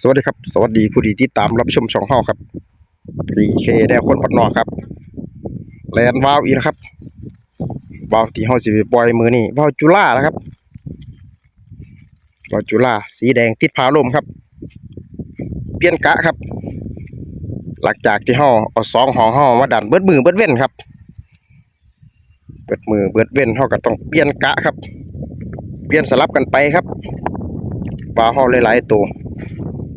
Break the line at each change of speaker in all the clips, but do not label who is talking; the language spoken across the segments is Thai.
สวัสดีครับ สวัสดีผู้ดีที่ตามรับชมช่องเฮาครับ PK ได้คนปัดนอครับแลนวาวอีนะครับวาวที่เฮาสิไปล่อยมือนี่วาวจุฬานะครับวาวจุฬาสีแดงติดพาลมครับ เปลี่ยนกะครับ หลังจากที่เฮาเอาสองห้องเฮามาดันเบิดมือเบิดเว้นครับ เบิดมือเบิดเว้นเฮาก็ต้องเปลี่ยนกะครับ เปลี่ยนสลับกันไปครับวาวเฮาหลายๆตัว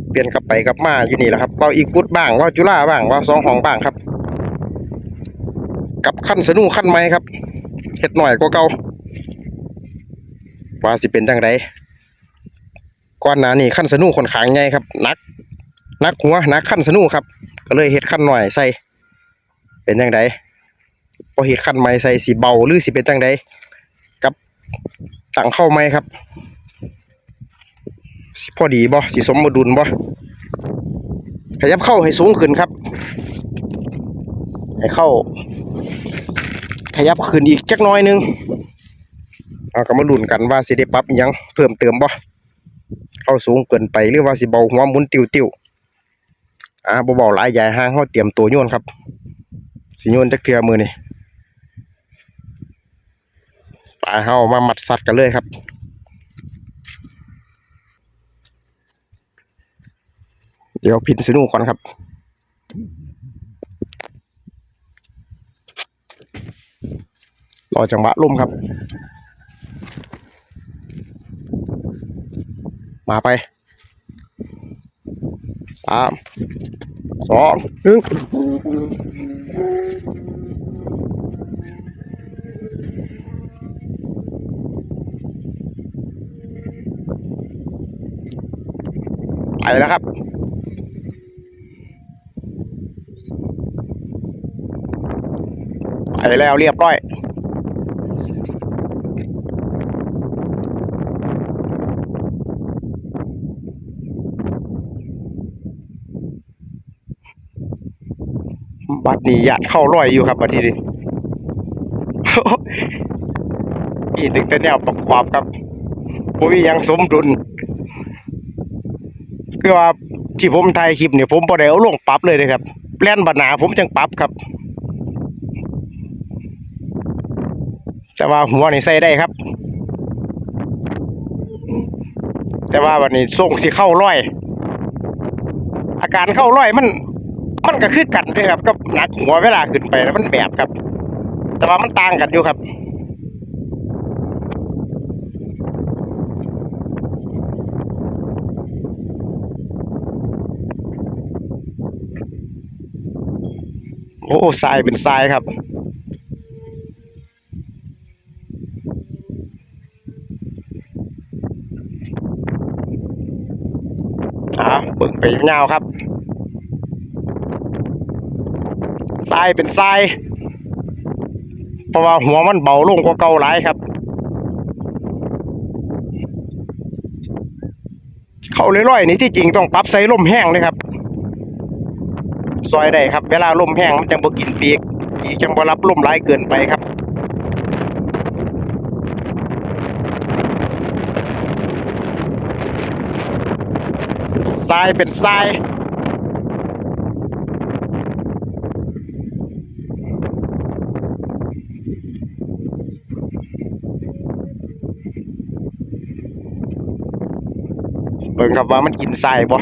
เปลี่ยนกลับไปกลับมาอยู่นี่แหละครับเว่าอีกพุดบ้างว่าจุฬาบ้างว่าสองห้องบ้างครับ กับขั้นสนุขั้นไม้ครับเฮ็ดหน่อยกว่าเก่าว่าสิเป็นจังไดก่อนหนานี้ขั้นสนุคนขางใหญ่ครับนักนักหัวนักขั้นสนุครับ ก็เลยเฮ็ดขั้นหน่อยใส่ เป็นจังไดพอเฮ็ดขั้นไม้ใส่สิเบาหรือสิเป็นจังไดกับตั้งเข้าไม้ครับ สิพอดีบ่สิสมดุลบ่ขยับเข้าให้สูงขึ้นครับ ให้เข้า ขยับขึ้นอีกจักน้อยหนึงเอาก็มาลุ้นกันว่าสิได้ปรับยังเพิ่มเติมบ่เข้าสูงเกินไปหรือว่าสิเบาหัวมุนติวๆอ่าบ่เบาหลายใหญ่ห่างเฮาเตรียมตัวโยนครับ สิโยนจักเทื่อมือนี่ปลาเฮามามัดสัตว์กันเลยครับ เดี๋ยวพินสนุก่อนครับรอจังหวะล่มครับ มาไปสามสองหนึ่งไปแล้วครับ ไปแล้วเรียบร้อยบัดนี้หยาดเข้าร้อยอยู่ครับบัดทีนี้นี่ถึงแต่แนวประกอบครับผมยังสมดุลคือว่าที่ผมถ่ายคลิปเนี่ยผมพอได้เอาลงปรับเลยนะครับแปลนบัดหนาผมจังปรับครับ แต่ว่าหัวนี่ใส่ได้ครับ แต่ว่าวันนี้ส่งสิเข้าร้อย อาการเข้าร้อยมัน มันก็คือกันด้วยครับก็หนักหัวเวลาขึ้นไปแล้วมันแบบครับ แต่ว่ามันต่างกันอยู่ครับโอ้ทรายเป็นทรายครับ อ่า เบิ่งไปยาวครับทรายเป็นทรายเพราะว่าหัวมันเบาลงกว่าเก่าหลายครับ เขาเรื่อยๆนี่ที่จริงต้องปรับใส่ลมแห้งเลยครับ ซอยได้ครับ เวลาลมแห้งมันจังบ่กินปีกอีกจังบ่รับลมหลายเกินไปครับ ทรายเป็นทรายเบิ่งครับว่ามันกินทรายบ่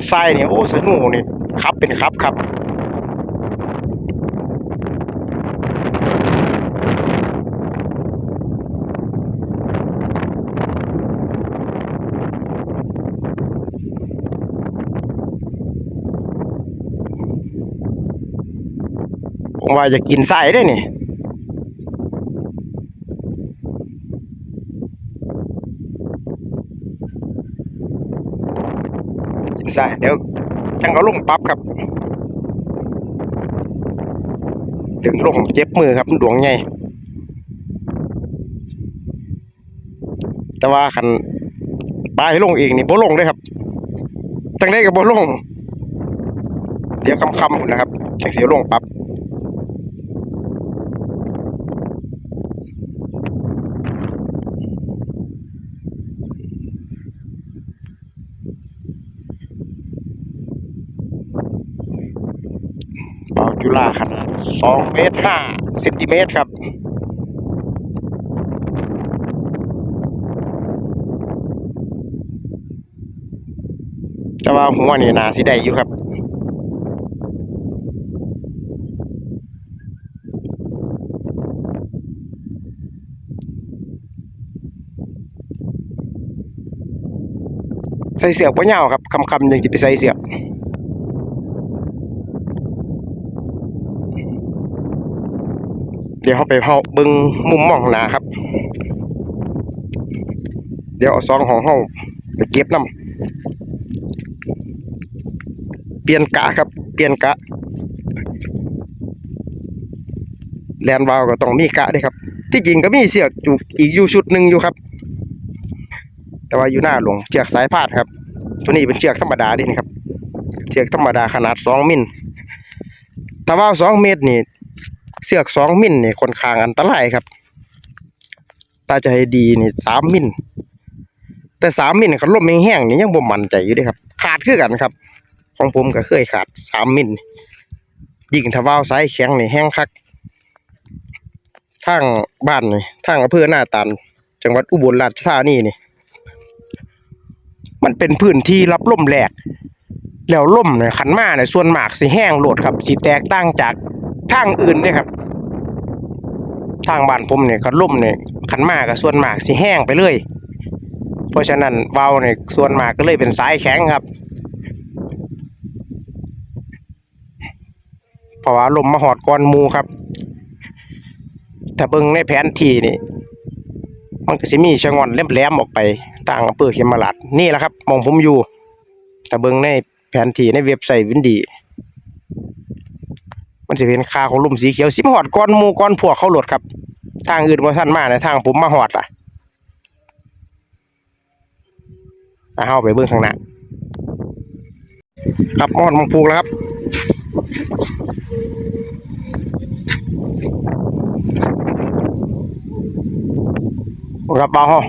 ขันทรายนี่ยโอ้สนุกนี่ครับเป็นครับครับผมว่าจะกินทรายได้นี่ กินทรายเดี๋ยวจังเขาลงปั๊บครับ ถึงลงเจ็บมือครับดวงใหญ่แต่ว่าคันปลายลงเองนี่บ่ลงเลยครับจังได้กับบ่ลง เดี๋ยวคำคำนะครับแข็งสิลงปั๊บเปาขนาด2เมตร5เซนติเมตรครับแต่ว่าหัวนี่นาสิได้อยู่ครับใส่เสือกบ่ยาวครับคำคำๆยังสิไปใส่เสือก เดี๋ยวเขาไปเฮาเบิ่งมุมมองหนาครับ เดี๋ยวเอาซองของเฮาไปเก็บน้ำเปลี่ยนกะครับ เปลี่ยนกะ แลนวาวก็ต้องมีกะด้วยครับ ที่จริงก็มีเสือกอยู่อีกอยู่ชุดหนึ่งอยู่ครับ แต่ว่าอยู่หน้าหลวงเชือกสายพาดครับ ตัวนี้เป็นเชือกธรรมดาดินครับ เชือกธรรมดาขนาดสองมิลถ้าว่าสองเมตรนี่ เสือกสองมิลนี่ค่อนข้างอันตรายครับถ้าจะให้ดีนี่สามมิลแต่สามมิลเขาล่มแห้งๆนี่ยังบ่มั่นใจอยู่ด้ครับ ขาดคือกันครับ ของผมก็เคยขาดสามมิลยิงถ้าว่าวสายแข็งนี่แห้งคักทางบ้านนี่ทางอำเภอหน้าตันจังหวัดอุบลราชธานีนี่ มันเป็นพื้นที่รับลมแหลกแล้วลมเนี่ยขันมาเนี่ยส่วนมากสิแห้งโหลดครับสิแตกต่างจาก ทางอื่นเด้ครับ ทางบ้านผมเนี่ยขันลมเนี่ยขันมาก็ส่วนมากสิแห้งไปเลย เพราะฉะนั้นวาเนี่ยส่วนมากก็เลยเป็นสายแข็งครับเพราะว่าลมมาหอดก้อนมูครับ ถ้าเบิ่งในแผนที่นี่ มันก็สิมีชะงอนแหลมๆออกไปต่างอำเภอเขมราชนี่แหละครับมองผมอยู่ถ้าเบิ่งในแผนที่ในเว็บไซต์วินดี มันสิเป็นคาของลุ่มสีเขียวสิมหอดก้อนมูก้อนพวกเข้าโหลดครับ ทางอื่นบ่ทันมาในะทางผมมาหอดล่ะอะเฮาไปเบิ่งข้างหน้าครับมอดมังพูกแล้วครับครับเบาฮอ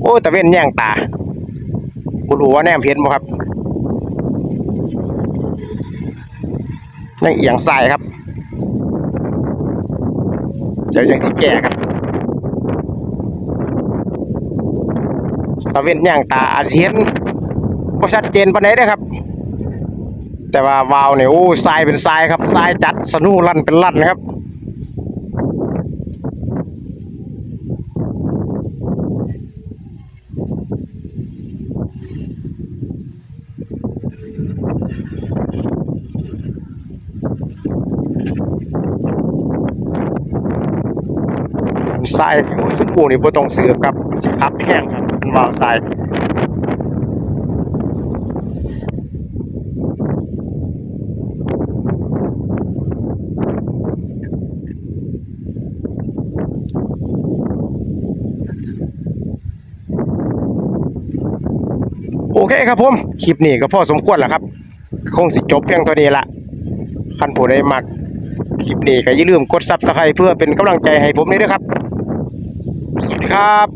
โอ้แต่เว้นแย่งตาบุรู้ว่าแนมเห็นบ่ครับ ยังเอียงซ้ายครับ เดี๋ยวยังสิแก่ครับตะเว้นแย่งตาอาเซียนก็ชัดเจนปานใดเด้ครับ แต่ว่าวาวเนี่ยโอ้ทรายเป็นทรายครับทรายจัดสนุลั่นเป็นลั่นนะครับ ทรายโอ้ยสมพูนี่บ่ต้องเสือบครับสิครับแห้งครับเป็นวาวทรายโอเคครับผมคลิปนี้ก็พอสมควรแล้วครับ คงสิจบเพียงเท่านี้ละคันผู้ใดมักคลิปนี้ก็อย่าลืมกดซับสไครต์เพื่อเป็นกำลังใจให้ผมด้วยนะครับ ครับ